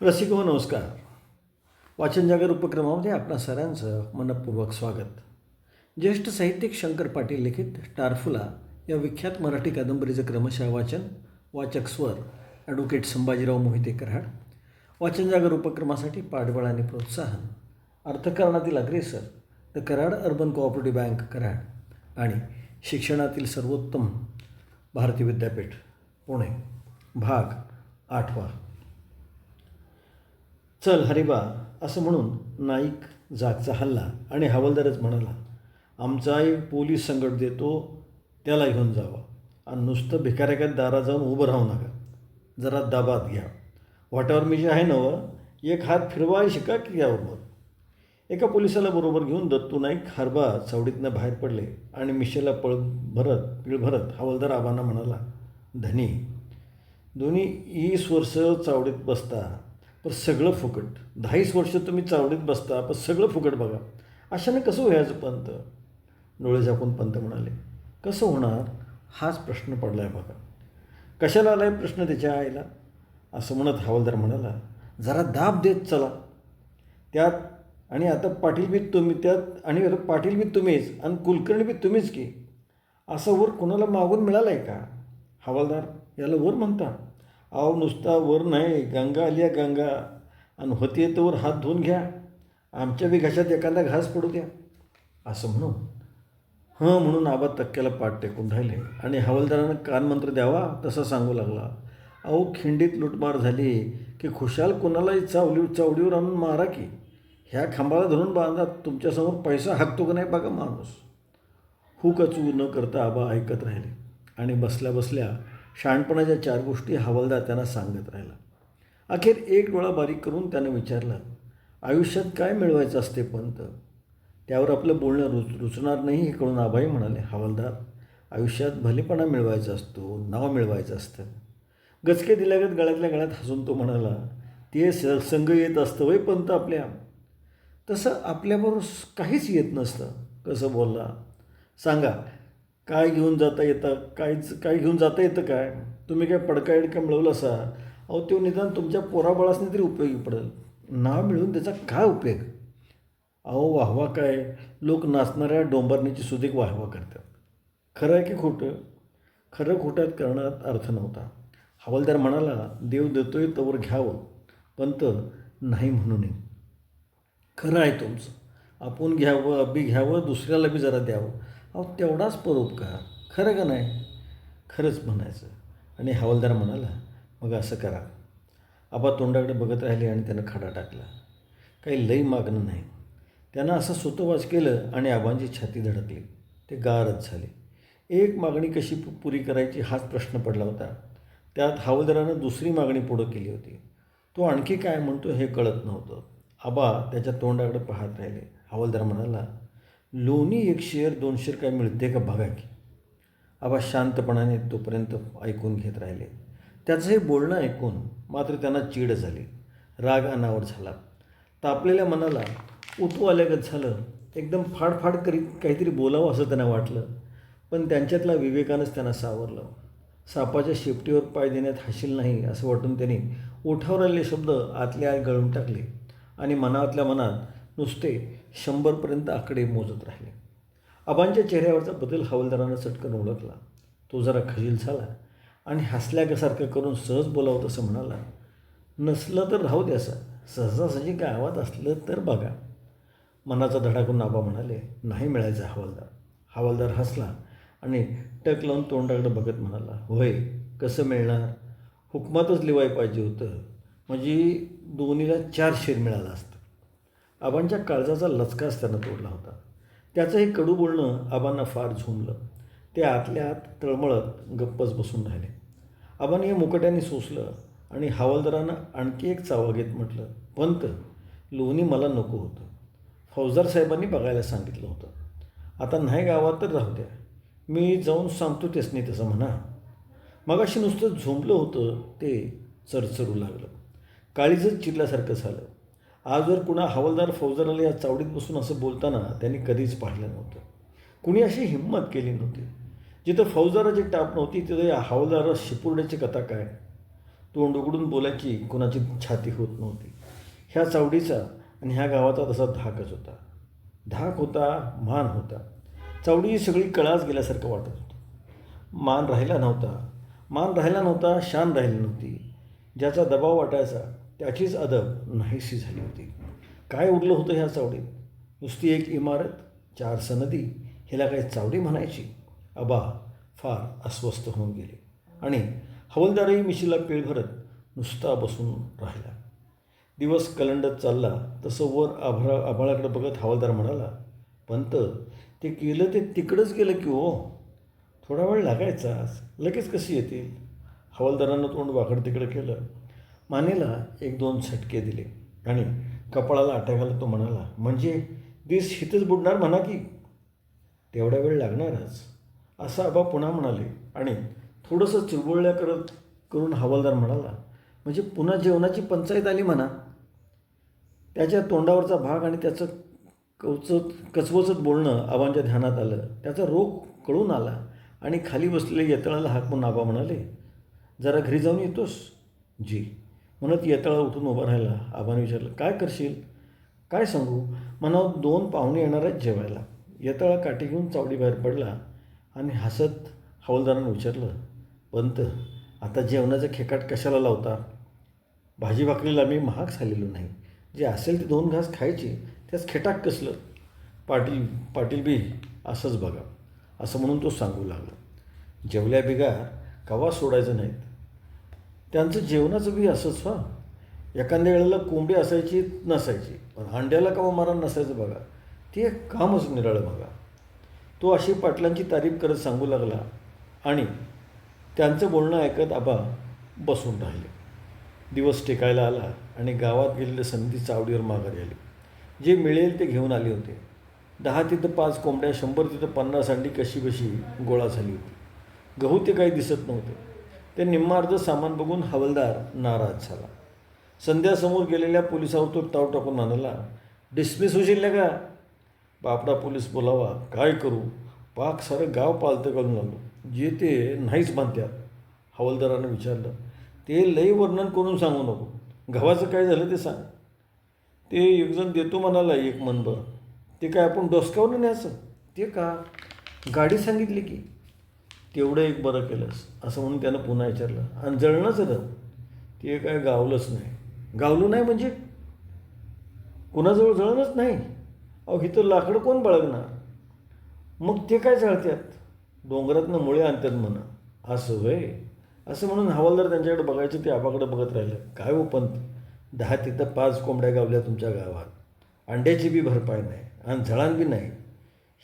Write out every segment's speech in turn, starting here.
रसिक हो नमस्कार. वाचन जागर उपक्रमामध्ये आपणा सरांचं मनपूर्वक स्वागत. ज्येष्ठ साहित्यिक शंकर पाटील लिखित टारफुला या विख्यात मराठी कादंबरीचं क्रमशः वाचन वाचक स्वर ॲडव्होकेट संभाजीराव मोहिते कराड वाचन जागर उपक्रमासाठी पाठबळ आणि प्रोत्साहन अर्थकारणातील अग्रेसर the Karad urban cooperative bank Karad आणि शिक्षणातील सर्वोत्तम भारती विद्यापीठ पुणे भाग आठवा. चल हरिबा असं म्हणून नाईक जागचा हल्ला आणि हवालदारच म्हणाला आमचा पोलीस संकट देतो त्याला घेऊन जावा आणि नुसतं भिकाऱ्याच्या दारा जाऊन उभं राहू नका. जरा दाबात घ्या. वाटावर मी जे आहे नवं एक हात फिरवाय शिका की यावर मग. एका पोलिसाला बरोबर घेऊन दत्तू नाईक हरबा चावडीतनं बाहेर पडले आणि मिशेला पळ भरत पिळ भरत हवालदार आबांना म्हणाला धनी दोन्ही ईस वर्ष चावडीत बसता. तर सगळं फुकट. दहावीस वर्ष तुम्ही चावडीत बसता पण सगळं फुकट बघा. अशाने कसं व्हायचं पंत? डोळे झाकून पंत म्हणाले. कसं होणार? हाच प्रश्न पडला आहे बघा. कशाला आला आहे प्रश्न त्याच्या आईला? असं म्हणत हवालदार म्हणाला जरा दाब देत चला. त्यात आणि आता पाटील बी तुम्ही त्यात आणि आता पाटील बी तुम्हीच आणि कुलकर्णी बी तुम्हीच की. असं वर कोणाला मागून मिळालं आहे का? हवालदार याला वर म्हणता अहो नुसता वर नाही गंगा आली आहे गंगा. आणि होती तर वर हात धुवून घ्या. आमच्या बी घशात एखादा घास पडू द्या. असं म्हणून. हं म्हणून आबा तक्क्याला पाठ टेकून राहिले. आणि हवालदारानं कानमंत्र द्यावा तसा सांगू लागला. अहो खिंडीत लुटमार झाली की खुशाल कोणालाही चावली चावडीवर आणून मारा की. ह्या खांबाला धरून बांधा तुमच्यासमोर पैसा हाकतो का नाही बघा माणूस. हुकचू न करता आबा ऐकत राहिले. आणि बसल्या बसल्या शहाणपणाच्या चार गोष्टी हवालदार त्यांना सांगत राहिला. अखेर एक डोळा बारीक करून त्यानं विचारलं आयुष्यात काय मिळवायचं असते पंत? त्यावर आपलं बोलणं रुच रुचणार नाही हे कळून आबाई म्हणाले हवालदार आयुष्यात भलेपणा मिळवायचा असतो नाव मिळवायचं असतं. गचके दिल्यागत गळ्यातल्या गळ्यात हसून तो म्हणाला ते स संघ येत असतं वय पंत आपल्या. तसं आपल्याबरोबर काहीच येत नसतं कसं बोलला? सांगा काय घेऊन जाता येतं? काहीच काय घेऊन जाता येतं काय? तुम्ही काय पडका इडका मिळवलं असा? अहो तो निदान तुमच्या पोराबाळासने तरी उपयोगी पडेल. नाव मिळवून त्याचा काय उपयोग? अहो वाहवा काय? लोक नाचणाऱ्या डोंबरण्याची सुदीक वाहवा करतात. खरं आहे की खोटं? खरं खोट्यात करण्यात अर्थ नव्हता. हवालदार म्हणाला देव देतोय तवर घ्यावं. पण तर नाही म्हणू नये. खरं आहे तुमचं. आपण घ्यावं अबी घ्यावं दुसऱ्याला बी जरा द्यावं. अहो तेवढाच परोपकार. खरं का नाही? खरंच म्हणायचं. आणि हवालदार म्हणाला मग असं करा. आबा तोंडाकडे बघत राहिले आणि त्यानं खडा टाकला. काही लई मागणं नाही. त्यानं असं सुतोवाच केलं आणि आबांची छाती धडकली. ते गारच झाले. एक मागणी कशी पु- पुरी करायची हाच प्रश्न पडला होता. त्यात हवालदारानं दुसरी मागणी पुढं केली होती. तो आणखी काय म्हणतो हे कळत नव्हतं. आबा त्याच्या तोंडाकडे पाहत राहिले. हवालदार म्हणाला लोणी एक शेअर दोन शेअर काय मिळते का बघा की. आबा शांतपणाने तोपर्यंत ऐकून घेत राहिले. त्याचं हे बोलणं ऐकून मात्र त्यांना चीड झाली. राग अनावर झाला. तापलेल्या मनाला उतू आल्यागत झालं. एकदम फाडफाड करीत काहीतरी बोलावं असं त्यांना वाटलं. पण त्यांच्यातला विवेकानंच त्यांना सावरलं. सापाच्या शेपटीवर पाय देण्यात हशील नाही असं वाटून त्यांनी ओठावर आलेले शब्द आतल्या आत गळून टाकले. आणि मनातल्या मनात नुसते शंभरपर्यंत आकडे मोजत राहिले. आबांच्या चेहऱ्यावरचा बदल हवालदारानं चटकन ओळखला. तो जरा खजील झाला आणि हसल्यासारखं करून सहज बोलावं तसं म्हणाला नसलं तर राहू द्या असं. सहजासहजी गावात असलं तर बघा. मनाचा धडाकून आबा म्हणाले नाही मिळायचं हवालदार. हवालदार हसला आणि टक लावून तोंडाकडे बघत म्हणाला होय कसं मिळणार? हुकमातच लिवाय पाहिजे होतं. म्हणजे दोन्हीला चार शेर मिळालं असतं. आबांच्या काळजाचा लचकाच त्यानं तोडला होता. त्याचं हे कडू बोलणं आबांना फार झुमलं ते आतल्या आत तळमळत गप्पच बसून राहिले. आबांनी हे मुकट्याने सोसलं आणि हवालदारानं आणखी एक चावा घेत म्हटलं पंत लोणी मला नको होतं. फौजदार साहेबांनी बघायला सांगितलं होतं. आता नाही गावात तर राहू द्या. मी जाऊन सांगतो तेच नाही तसं म्हणा. मगाशी नुसतं झोंबलं होतं ते चरचरू लागलं. काळीजच चिरल्यासारखं झालं. आज जर कुणा हवालदार फौजदाराला या चावडीत बसून असं बोलताना त्यांनी कधीच पाहिलं नव्हतं. कुणी अशी हिंमत केली नव्हती? जिथं फौजदाराची टाप नव्हती तिथं या हवालदारा शिपुर्ड्याची कथा काय? तोंड उघडून बोलायची कुणाची छाती होत नव्हती. ह्या चावडीचा आणि ह्या गावाचा तसा धाकच होता. धाक होता मान होता. चावडी सगळी कळाच गेल्यासारखं वाटत होतं. मान राहिला नव्हता. मान राहिला नव्हता शान राहिली नव्हती. ज्याचा दबाव वाटायचा त्याचीच अदब नाहीशी झाली होती. काय उरलं होतं ह्या चावडीत? नुसती एक इमारत चार सनदी हिला काही चावडी म्हणायची? अबा फार अस्वस्थ होऊन गेले. आणि हवलदारही मिशीला पेळ भरत नुसता बसून राहिला. दिवस कलंडत चालला तसं वर आभरा आभाळाकडे बघत हवालदार म्हणाला पंत ते केलं ते तिकडंच गेलं की हो? थोडा वेळ लागायचाच लगेच कशी येतील? हवालदारानं तोंड वाकड तिकडं केलं. मानेला एक दोन झटके दिले. आणि कपाळाला आटाकाला तो म्हणाला म्हणजे दिस हितच बुडणार म्हणा की? तेवढा वेळ लागणारच असं आबा पुन्हा म्हणाले. आणि थोडंसं चिरबुळल्या करत करून हवालदार म्हणाला म्हणजे पुन्हा जेवणाची पंचायत आली म्हणा. त्याच्या तोंडावरचा भाग आणि त्याचं कवचत कचवचत बोलणं आबांच्या ध्यानात आलं. त्याचा रोग कळून आला आणि खाली बसलेल्या येतळाला हाक म्हणून आबा म्हणाले जरा घरी जाऊन येतोस? जी. म्हणत येतळा उठून उभा राहिला. आबाने विचारलं काय करशील? काय सांगू? मनावर दोन पाहुणे येणार आहेत जेवायला. येतळा काठी घेऊन चावडी बाहेर पडला आणि हसत हवालदारानं विचारलं पंत आता जेवणाचं खेकाट कशाला लावता? भाजी भाकरीला मी महाग झालेलो नाही. जे असेल ते दोन घास खायचे त्याच खेटाक कसलं? पाटील पाटील बी असंच बघा. असं म्हणून तो सांगू लागला. जेवल्या बिगार कवा सोडायचं नाहीत. त्यांचं जेवणाचं बी असंच हां. एखाद्या वेळेला कोंबडी असायची नसायची. पण हांड्याला कवा मारा नसायचं बघा. ते एक कामच निराळं बघा. तो अशी पाटलांची तारीफ करत सांगू लागला आणि त्यांचं बोलणं ऐकत आबा बसून राहिले. दिवस टेकायला आला आणि गावात गेलेले संधी चावडीवर माघारी आली. जे मिळेल ते घेऊन आले होते. दहा तिथं पाच कोंबड्या शंभर तिथं पन्नास अंडी कशी बशी गोळा झाली होती. गहू ते काही दिसत नव्हते. ते निम्मार्ध सामान बघून हवलदार नाराज झाला. संध्यासमोर गेलेल्या पोलिसावर तो ताव टाकून म्हणाला डिसमिस होशील ना का? बापडा पोलीस बोलावा काय करू? पाक सारं गाव पालतं घालून आलो जे ते नाहीच म्हणतात हवालदारानं विचारलं ते लई वर्णन करून सांगू नको. गव्हाचं काय झालं ते सांग. ते एकजण देतो म्हणाला एक मनभर. ते काय आपण डोसक्यावर न्यायचं ते का? गाडी सांगितली की. तेवढं एक बरं केलंस. असं म्हणून त्यानं पुन्हा विचारलं. आणि जळणंच रं ते काय गावलंच नाही. गावलं नाही म्हणजे? कुणाजवळ जळणंच नाही. अहो इथं लाकडं कोण बाळगणार? मग ते काय जळत्यात? डोंगरातनं मुळे आणतात म्हणा. असं होय. असं म्हणून हवालदार त्यांच्याकडे बघायचं ते आपाकडे बघत राहिलं काय हो पंत दहा तिथं पाच कोंबड्या गावल्या तुमच्या गावात. अंड्याची बी भरपाई नाही. आणि झळान बी नाही.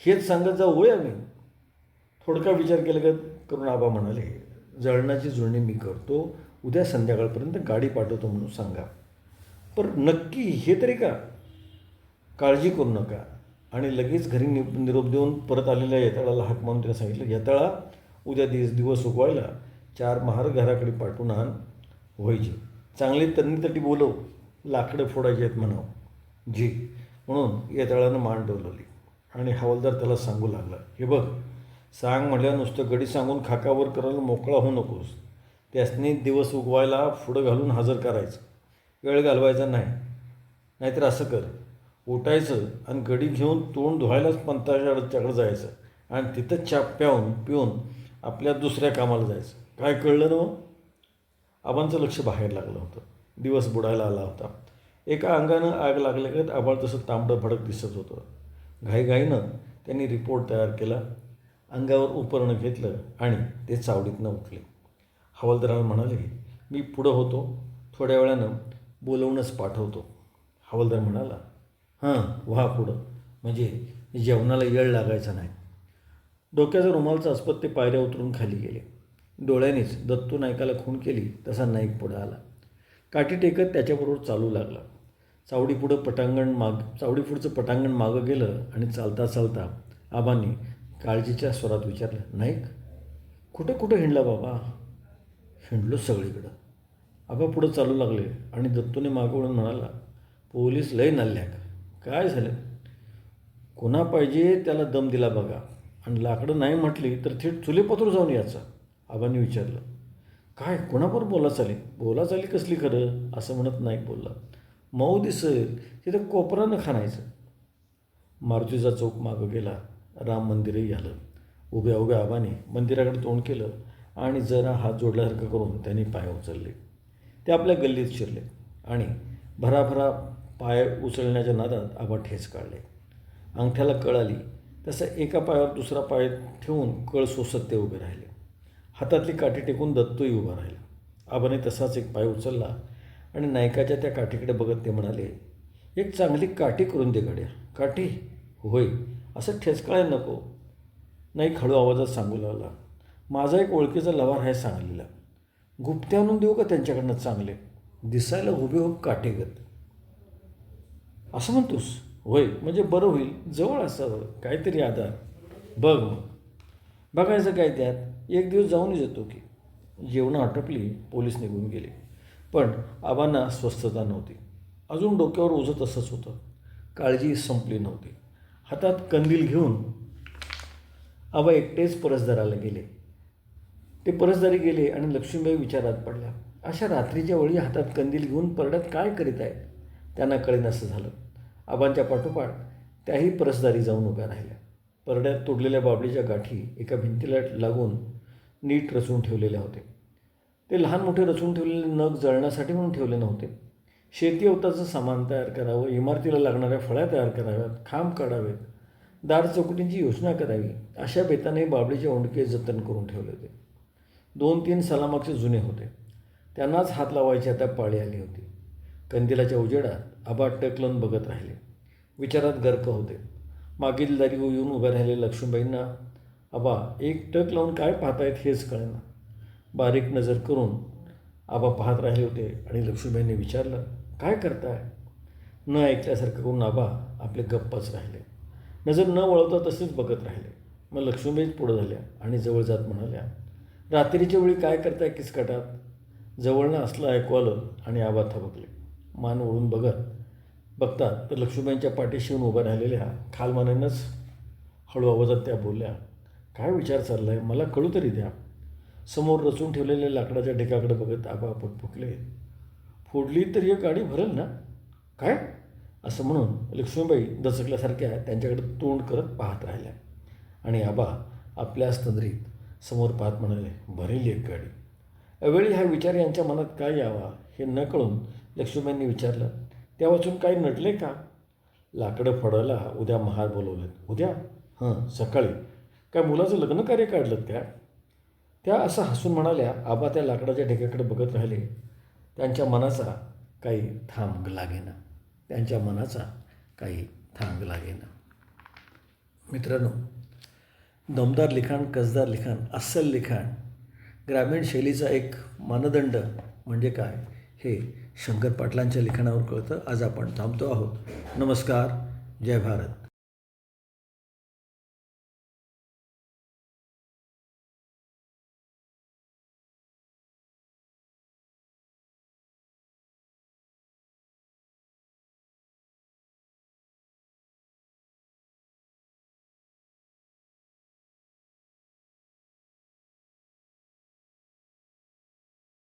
हेच सांगत जाऊ होय आम्ही. थोडका विचार केला का? करून आबा म्हणाले जळणाची जुळणी मी करतो उद्या संध्याकाळपर्यंत गाडी पाठवतो म्हणून सांगा. पर नक्की हे तरी का? काळजी करू नका. आणि लगेच घरी नि निरोप देऊन परत आलेल्या येताळाला हाक मारून त्याला सांगितलं येताळा उद्या दिवस दिवस उगवायला चार महार घराकडे पाठवून आण व्हायचे चांगले तटी बोलव लाकडं फोडायचे आहेत म्हणावं. जी. म्हणून येताळानं मान डोलवली आणि हवालदार त्याला सांगू लागला हे बघ सांग म्हटल्या नुसतं गडी सांगून खाकावर करायला मोकळा होऊ नकोस. त्यासनी दिवस उगवायला पुढं घालून हजर करायचं. वेळ घालवायचा नाही. नाहीतर असं कर. उठायचं आणि गडी घेऊन तोंड धुवायलाच पंताच्याकडे जायचं आणि तिथं चाप प्यावून पिऊन आपल्या दुसऱ्या कामाला जायचं. काय कळलं ना आबांचं लक्ष बाहेर लागलं होतं. दिवस बुडायला आला होता. एका अंगानं आग लागल्यागत आबाळ तसं तांबडं भडक दिसत होतं. घाईघाईनं त्यांनी रिपोर्ट तयार केला. अंगावर उपरणं घेतलं आणि ते चावडीतनं उठले. हवालदाराला म्हणाले मी पुढं होतो. थोड्या वेळानं बोलवूनच पाठवतो. हवालदार म्हणाला हां व्हा पुढं. म्हणजे जेवणाला येळ लागायचा नाही. डोक्याचा रुमालचा अस्पत ते पायऱ्या उतरून खाली गेले. डोळ्यानेच दत्तू नायकाला खून केली तसा नाईक पुढं आला. काठी टेकत त्याच्याबरोबर चालू लागला. चावडी पुढं पटांगण माग चावडी पुढचं पटांगण मागं गेलं आणि चालता चालता आबांनी काळजीच्या स्वरात विचारलं नाईक कुठं कुठं हिंडला बाबा? हिंडलो सगळीकडं. आबा पुढं चालू लागले. आणि दत्तूने मागं म्हणाला पोलीस लय नाल्ल्या का काय झालं? कोणा पाहिजे त्याला दम दिला बघा. आणि लाकडं नाही म्हटली तर थेट चुलेपत्र जाऊन याचा आबांनी विचारलं काय कोणाबरोबर बोला चाली बोला चाली कसली खरं? असं म्हणत नाईक बोलला मऊ दिसेल तिथं कोपरानं खाणायचं. मारुतीचा चौक मागं गेला. राम मंदिरही आलं उभ्या उभ्या आबाने मंदिराकडे तोंड केलं आणि जरा हात जोडल्यासारखं करून त्यांनी पाय उचलले. ते आपल्या गल्लीत शिरले आणि भराभरा पाय उचलण्याच्या नादात आबा ठेच काढले. अंगठ्याला कळ आली. तसं एका पायावर दुसरा पाय ठेवून कळ सोसत ते उभे राहिले. हातातली काठी टेकून दत्तूही उभा राहिला. आबाने तसाच एक पाय उचलला आणि नायकाच्या त्या काठीकडे बघत ते म्हणाले एक चांगली काठी करून दे गड्या. काठी? होय. असं ठेचकाळे नको. नाही खळू आवाजात सांगू लागला. माझा एक ओळखीचा लवार आहे सांगलीला. गुप्ते आणून देऊ का त्यांच्याकडनं चांगले? दिसायला हुबेहूब काटेगत असं म्हणतोस? होय म्हणजे बरं होईल. जवळ असावं. काहीतरी आधार. बघ मग. बघायचं काय त्यात? एक दिवस जाऊनच येतो की. जेवणं आटपली पोलीस निघून गेले. पण आबांना स्वस्थता नव्हती. अजून डोक्यावर ओझं तसंच होतं. काळजी संपली नव्हती. हातात कंदील घेऊन आबा एकटेच परसदाराला गेले. ते परसदारी गेले आणि लक्ष्मीबाई विचारात पडल्या अशा रात्रीच्या वेळी हातात कंदील घेऊन परड्यात काय करीत आहेत? त्यांना कळेन असं झालं. आबांच्या पाठोपाठ त्याही परसदारी जाऊन उभ्या राहिल्या. परड्यात तोडलेल्या बाबडीच्या गाठी एका भिंतीला लागून नीट रचून ठेवलेल्या होते ते लहान मोठे रचून ठेवलेले नग जळण्यासाठी म्हणून ठेवले नव्हते. शेती अवताचं सामान तयार करावं इमारतीला लागणाऱ्या फळ्या तयार कराव्यात खांब काढावेत दार चौकटींची योजना करावी अशा बेताने बाबडीचे ओंडके जतन करून ठेवले होते. दोन तीन सलामाचे जुने होते. त्यांनाच हात लावायची आता पाळी आली होती. कंदिलाच्या उजेडात आबा टक लावून बघत राहिले. विचारात गर्क होते. मागील दारी येऊन उभ्या राहिलेल्या लक्ष्मीबाईंना आबा एक टक लावून काय पाहतायत हेच कळेना. बारीक नजर करून आबा पाहत राहिले होते आणि लक्ष्मीबाईंनी विचारलं काय करताय? न ऐकल्यासारखं करून आबा आपले गप्पच राहिले. नजर न वळवता तसेच बघत राहिले. मग लक्ष्मीबाईच पुढं झाल्या आणि जवळ जात म्हणाल्या रात्रीच्या वेळी काय करताय किसकटात? जवळनं असलं ऐकू आलं आणि आबा थबकले. मान ओढून बघत बघतात तर लक्ष्मीबाईंच्या पाठीशी येऊन उभ्या राहिलेल्या खालमानेनंच हळू आवाजात त्या बोलल्या काय विचार चालला आहे मला कळू तरी द्या. समोर रचून ठेवलेल्या लाकडाच्या ढेकाकडे बघत आबा फुटफुकले फोडली तर एक गाडी भरेल ना? काय? असं म्हणून लक्ष्मीबाई दचकल्यासारख्या त्यांच्याकडे तोंड करत पाहत राहिल्या. आणि आबा आपल्याच तंद्रीत समोर पाहत म्हणाले भरेल एक गाडी. अवेळी हा विचार यांच्या मनात काय यावा हे न कळून लक्ष्मीबाईंनी विचारलं त्या वाचून काही नटले का? लाकडं फडायला उद्या महार बोलवलेत. उद्या? हां सकाळी. काय मुलाचं लग्न कार्य काढलं त्या त्या असं हसून म्हणाल्या आबा त्या लाकडाच्या ढेक्याकडे बघत राहिले. त्यांच्या मनाचा काही थांब लागेना. त्यांच्या मनाचा काही थांब लागेना. मित्रांनो दमदार लिखाण कसदार लिखाण अस्सल लिखाण ग्रामीण शैलीचा एक मानदंड म्हणजे काय हे शंकर पाटलांच्या लिखाणावर कळतं. आज आपण थांबतो आहोत. नमस्कार. जय भारत.